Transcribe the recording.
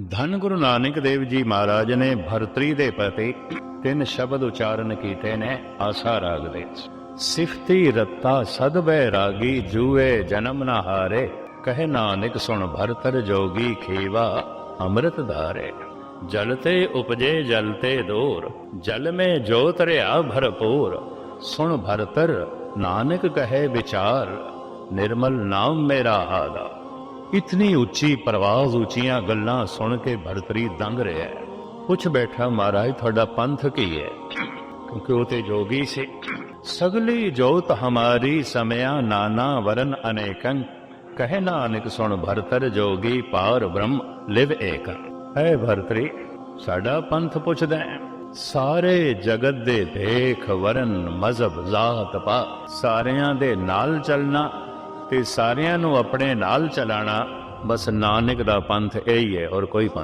ਧੰਨ ਗੁਰੂ ਨਾਨਕ ਦੇਵ ਜੀ ਮਹਾਰਾਜ ਨੇ ਭਰਤਰੀ ਦੇ ਪ੍ਰਤੀ ਤਿੰਨ ਸ਼ਬਦ ਉਚਾਰਨ ਕੀਤੇ ਨੇ ਆਸਾ ਰਾਗ ਦੇ ਸਿਫਤੀ ਰੱਤਾ ਸਦ ਰਾਗੀ ਜੂਏ ਜਨਮ ਨਾ ਹਾਰੇ, ਕਹੇ ਨਾਨਕ ਸੁਣ ਭਰਤਰ ਜੋਗੀ ਖੇਵਾ ਅੰਮ੍ਰਿਤ ਧਾਰੇ। ਜਲ ਤੇ ਉਪਜੇ ਜਲ ਤੇ ਦੂਰ, ਜਲ ਮੇ ਜੋਤ ਰਿਆ ਭਰਪੂਰ, ਸੁਣ ਭਰਤਰ ਨਾਨਕ ਕਹੇ ਵਿਚਾਰ, ਨਿਰਮਲ ਨਾਮ ਮੇਰਾ ਆਦਾ ਇਤਨੀ ਉੱਚੀ ਪਰਵਾਜ਼ ਉੱਚੀਆਂ ਗੱਲਾਂ ਸੁਣ ਕੇ ਭਰਤਰੀ ਦੰਗ ਰਿਹਾ ਪੁੱਛ ਬੈਠਾ, ਮਹਾਰਾਜ, ਤੁਹਾਡਾ ਪੰਥ ਕੀ ਹੈ? ਕਿਉਂਕਿ ਉਹ ਤੇ ਜੋਗੀ ਸੀ। ਸਗਲੀ ਜੋਤ ਹਮਾਰੀ ਸਮਿਆ ਨਾਨਾ ਵਰਨ ਅਨੇਕੰ। ਕਹੇ ਨਾਨਕ, ਸੁਣ ਭਰਤਰ ਜੋਗੀ ਪਾਰ ਬ੍ਰਹਮ, ਲਿਵ ਏਕ। ਹੈ ਭਰਤਰੀ, ਸਾਡਾ ਪੰਥ ਪੁੱਛਦਾ ਸਾਰੇ ਜਗਤ ਦੇ ਦੇਖ ਵਰਨ ਮਜ਼ਹਬ ਜ਼ਾਤ ਪਾ। ਸਾਰਿਆਂ ਦੇ ਨਾਲ ਚੱਲਣਾ ਤੇ ਸਾਰਿਆਂ ਨੂੰ ਆਪਣੇ ਨਾਲ ਚਲਾਣਾ, ਬਸ ਨਾਨਕ ਦਾ ਪੰਥ ਇਹੀ ਹੈ ਔਰ ਕੋਈ ਪੰਥ